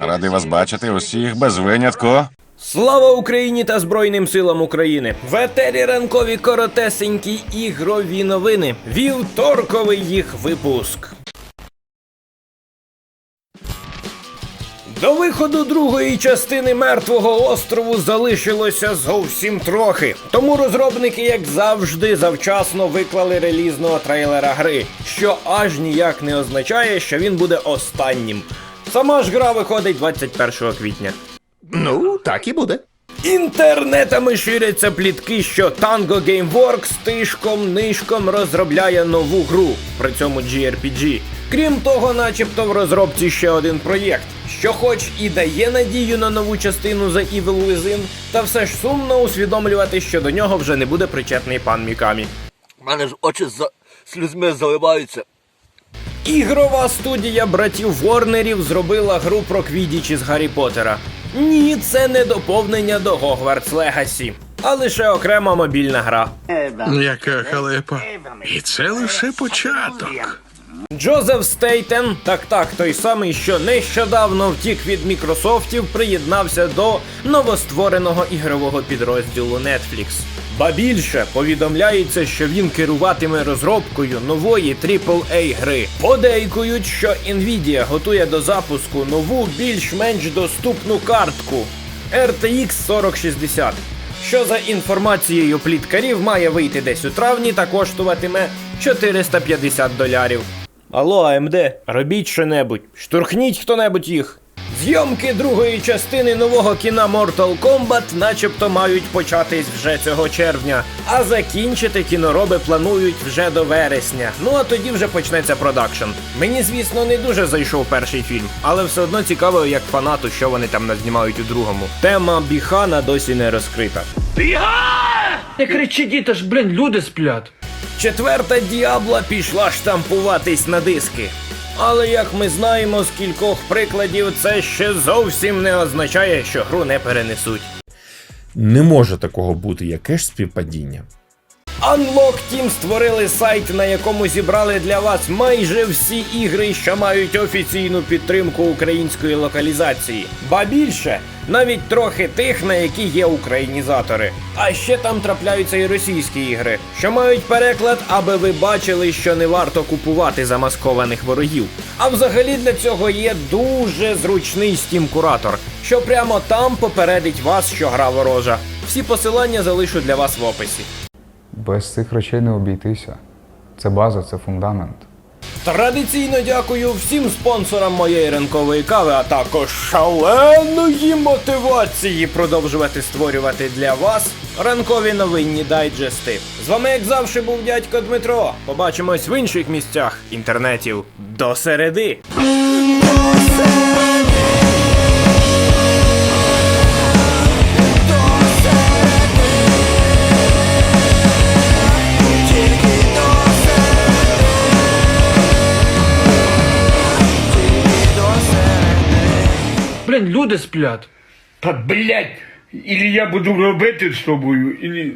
Радий вас бачити усіх без винятку. Слава Україні та Збройним силам України! В етері ранкові коротесенькі ігрові новини. Вівторковий їх випуск. До виходу другої частини мертвого острову залишилося зовсім трохи. Тому розробники, як завжди, завчасно виклали релізного трейлера гри, що аж ніяк не означає, що він буде останнім. Сама ж гра виходить 21 квітня. Ну, так і буде. Інтернетами ширяться плітки, що Tango Gameworks тишком нишком розробляє нову гру, при цьому JRPG. Крім того, начебто в розробці ще один проєкт, що хоч і дає надію на нову частину The Evil Within, та все ж сумно усвідомлювати, що до нього вже не буде причетний пан Мікамі. У мене ж очі за слізьми заливаються. Ігрова студія братів Ворнерів зробила гру про квідіч із Гаррі Поттера. Ні, це не доповнення до Hogwarts Legacy, а лише окрема мобільна гра. Яка халепа. І це лише початок. Джозеф Стейтен, так так, той самий, що нещодавно втік від Мікрософтів, приєднався до новоствореного ігрового підрозділу Netflix. Ба більше повідомляється, що він керуватиме розробкою нової AAA гри. Подейкують, що Nvidia готує до запуску нову більш-менш доступну картку RTX 4060 що за інформацією пліткарів має вийти десь у травні та коштуватиме 450 долярів. Алло, АМД, робіть що-небудь, штурхніть хто-небудь їх. Зйомки другої частини нового кіна Mortal Kombat начебто мають початись вже цього червня, а закінчити кінороби планують вже до вересня. Ну а тоді вже почнеться продакшн. Мені, звісно, не дуже зайшов перший фільм, але все одно цікаво, як фанату, що вони там назнімають у другому. Тема Біхана досі не розкрита. Біга! Не кричи, діти ж, блін, люди сплять. Четверта діабла пішла штампуватись на диски. Але як ми знаємо з кількох прикладів, це ще зовсім не означає, що гру не перенесуть. Не може такого бути, яке ж співпадіння. Unlock Team створили сайт, на якому зібрали для вас майже всі ігри, що мають офіційну підтримку української локалізації. Ба більше, навіть трохи тих, на які є українізатори. А ще там трапляються і російські ігри, що мають переклад, аби ви бачили, що не варто купувати замаскованих ворогів. А взагалі для цього є дуже зручний Steam куратор, що прямо там попередить вас, що гра ворожа. Всі посилання залишу для вас в описі. Без цих речей не обійтися. Це база, це фундамент. Традиційно дякую всім спонсорам моєї ранкової кави, а також шаленої мотивації продовжувати створювати для вас ранкові новинні дайджести. З вами, як завжди, був дядько Дмитро. Побачимось в інших місцях інтернетів до середи. Блін, люди сплять. Та блять, ілі я буду робити з тобою, ілі